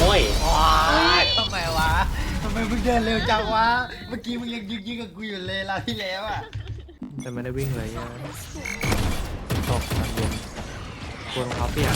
โอ้ยว้ายทำไมวะทำไมมึงเดินเร็วจังวะ เมื่อกี้มึงยังยึกยึกกับกูอยู่เลยเราที่แล้วอะแต่ไม่ได้วิ่งเลยเนี่ยตกตอนเย็นกลัวรองเท้าเปียก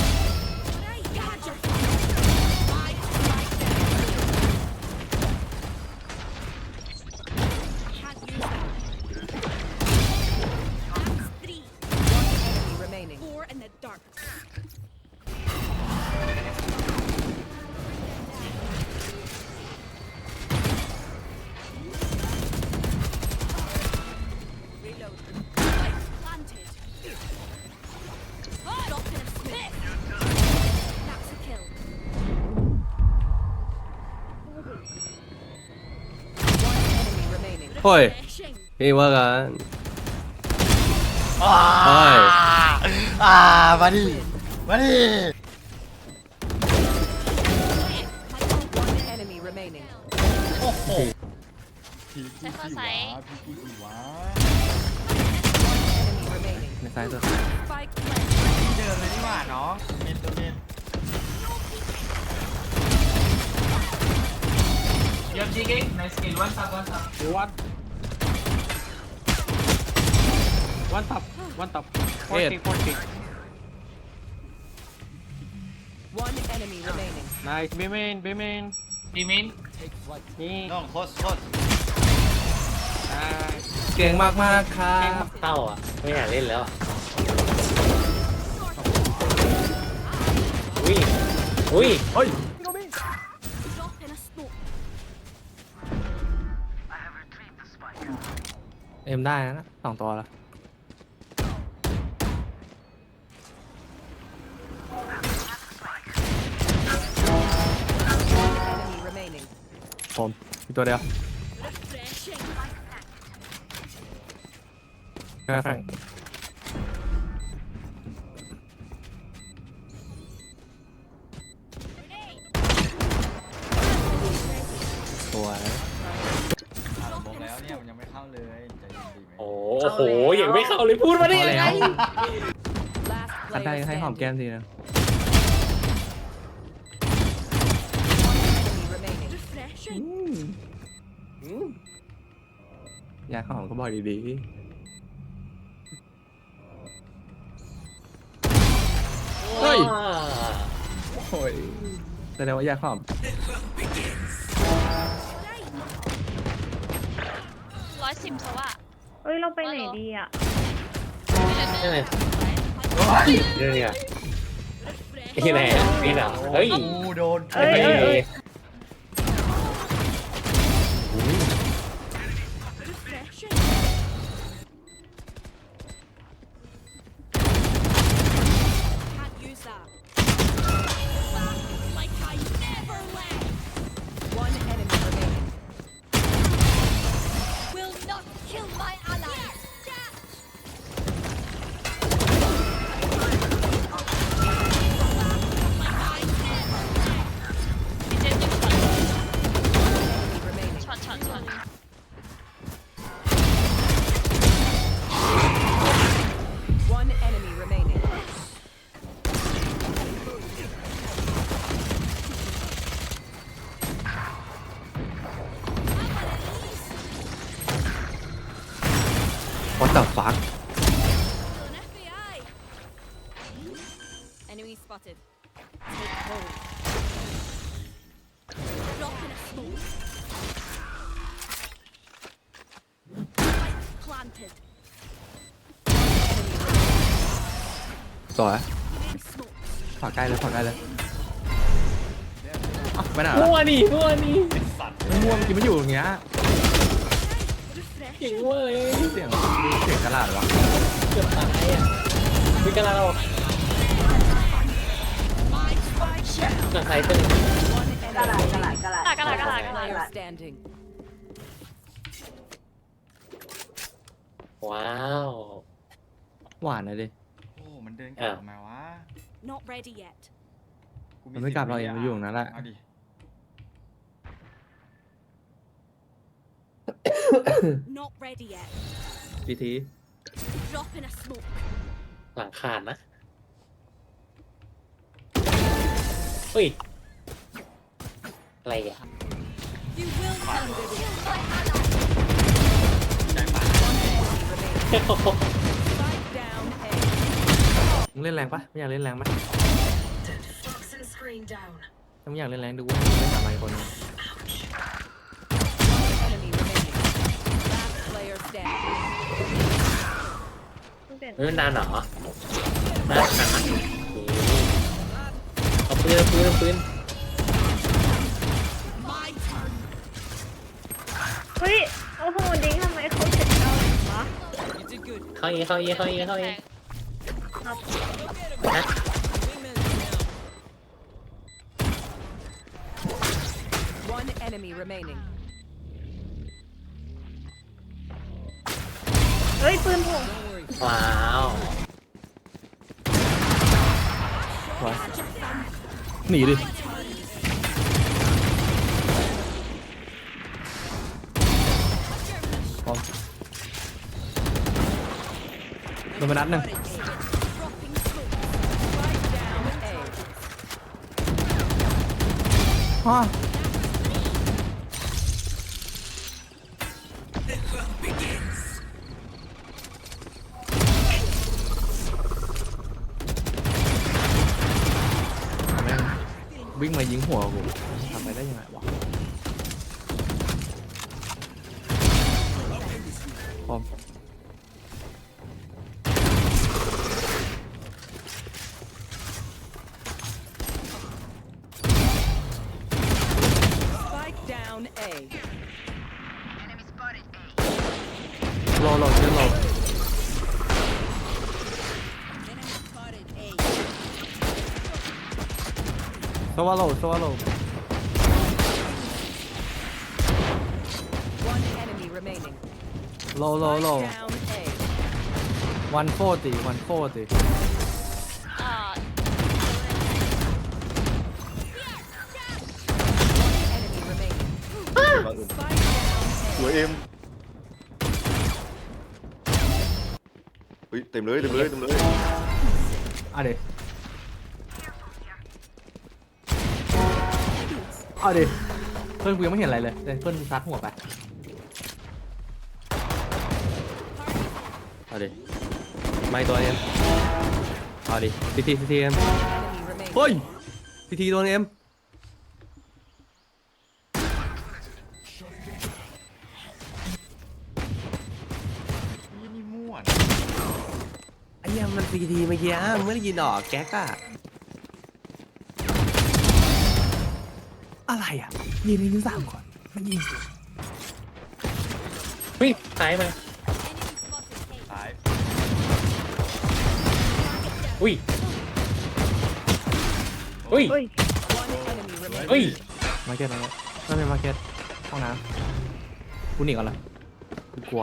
เฮ้ย Refreshing. พี่ว่ากันอ่าเฮ้ยอ่ามาดิมาดิ My ult One enemy remaining. โอ้โหใช้ข้อไซส์พี่กูกี่วะ Enemy remaining. ในซ้ายตัว Spike planted. เดินเลยดีกว่าน้องเมนตัวเมน You're digging. Nice kill. One tap, one tap. วันวันตับวันตับ One enemy remaining. นายเบเมนเบเมน You mean? นี่น้องโคตรโคตรเก่งมากมากๆครับ เข้าอะ ไม่อยากเล่นแล้วอะอุ้ย อุ้ยเฮ้ย Drop in a smoke. เอ็มได้นะสองตัวละ ผมมีตัวเดียว Refreshing. แค่แข่งสวยอ่าเราบอกแล้วเนี่ยมันยังไม่เข้าเลยใจเย็นดีไหมโอ้โหยังไม่เข้าเลยพูดมาได้ยังไง Last อันได้ player ให้หอม standing. แก้มทีนะ Enemy remaining. Refreshing. อยากหอมก็บอกดีเฮ้ยๆโอ้ยแสดงว่าอยากหอม ร้อยสิบสวะเอ้ย เราไปไหนดีอะ ใช่ไหมเรื่องเนี้ยที่ไหนอะนี่เหรอเฮ้ยกูโดนเอ้ยไม่เอ้ยเอ้ย Spike planted. สวย Throwing smokes. ฝากใกล้เลยฝากใกล้เลยอ้าวไปไหนมั่ล่ะวนี่มั่วนี่ไม่ม่วงเมื่อกี้มันอยู่อย่างเงี้ย เก่งเว้ยเสียงเสียงกระดาษวะเกือบตายอะมีกระลาเรา My spike. กใส่ตึง One enemy remaining. กระลาดกระลาดกระลาดกระลา Player standing. ว้าว หวานเลยดิ โอ้ มันเดินกลับมาวะ Not ready yet. กูมันไม่กลับเราเองมันอยู่ตรงนั้นแหละ เอาดิ Not ready yet. ปีที Drop in a smoke. หลังขาดนะ เฮ้ย อะไรอะ You will come to the Spike down A. มึงเล่นแรงปะไม่อยากเล่นแรงไหม toxin screen down. ถ้าไม่อยากเล่นแรงดูว่าเล่นสามใบคนหนึ่ง เฮ้ยมันนานเหรอน่าขนาดนั้นเอาปืนเอาปืนเอาปืน My turn. เฮ้ยโอ้โหดิ้งทำไมเขาเจ็บเราเลยวะเข้าเองเข้าเองเข้าเองเข้าเองครับนะ One enemy remaining. เฮ้ยปืนผม ว้าววะหนีดิพร้อมโดนไปนัดหนึ่ง Dropping smoke. Spike down A. อ้อ วิ่งมายิงหัวกูทำไปได้ยังไงวะพร้อม Spike down A. รอรอเชื่อรอส วาโลสวาโล One enemy remaining. โลโลโล Spike down A. วันโฟตีวันโฟตีอ่า Enemy remaining. Spike down สวยเอ็มเฮ้ยเต็มเลยเต็มเลยเต็มเลย อะเด เอาดิ เพื่อนกูยังไม่เห็นอะไรเลยแต่เพื่อนซัดหัวไปเอาดิไม่ตัวเอ็มเอาดิทีทีทีทีเอ็ม A. Enemy remaining. เฮ้ยทีทีตัวเอ็มนี่นี่ม่วนไอ้เหี้ยังมันทีทีเมื่อกี้มึงไม่ได้ยินหรอแก๊กอะ อะไรอะยิงยิงสามก่อนมันยิงเฮ้ยซ้ายมา ตายอุ้ย อุ้ย เฮ้ย One enemy remaining. อุ้ย มาร์เก็ตมาร์เก็ตไม่เป็นมาร์เก็ตห้องน้ำกูหนีก่อนละกูกลัว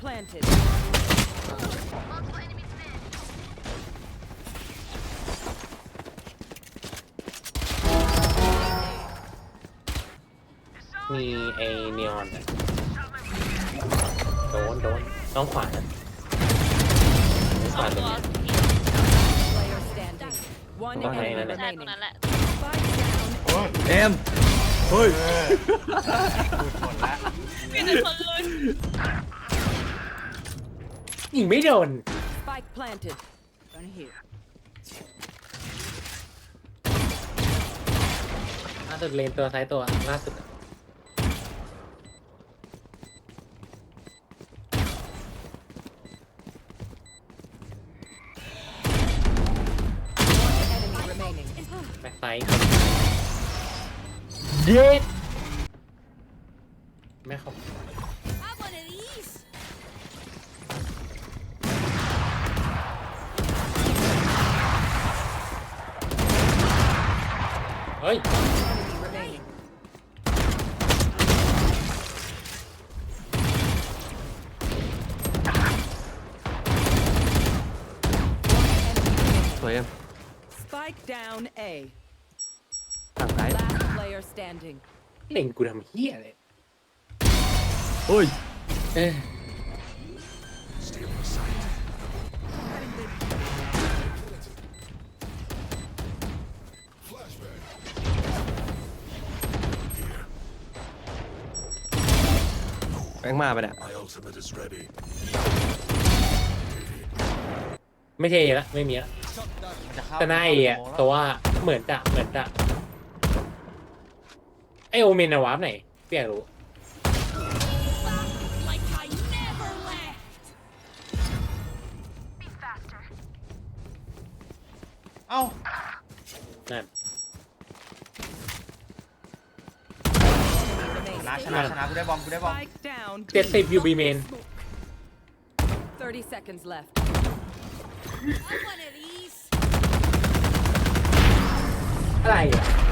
planted. มีไอเนียอนอะโดนโดนต้องขวานะสองตัว Player standing. One Okay, enemy then. ใช่ตรง remaining. นั้นแหละ Spike down โอ้ยเอ็มเฮ้ย พูดหมดละมีแต่คนลุ้น ยิงไม่โดน Spike planted. Gonna hear. ล่าสุดเลนตัวท้ายตัวล่าสุดอะ Enemy remaining. แบ็คไซด์เด็ด ฮ้ย Spike down A. ทางซ้าย Last player standing. เล็งกูทำเฮียเลยเฮ้ย เอ้ย Stay on the side. งค์มาไปะเนี่ยไม่ใช่ละไม่มีละมันจะเข้าแต่หน้าเออะแต่ว่าเหมือนจะเหมือนจะไอโอเมนอะวาร์ปไหนเปียกรู้ Like I never left. เอ้านั่น ช นะชนะชนะกูได้บอมกูได้บอม Spike down. เจ็ดสิบยูบีเมน30 seconds left. I want of these. อะไรอะ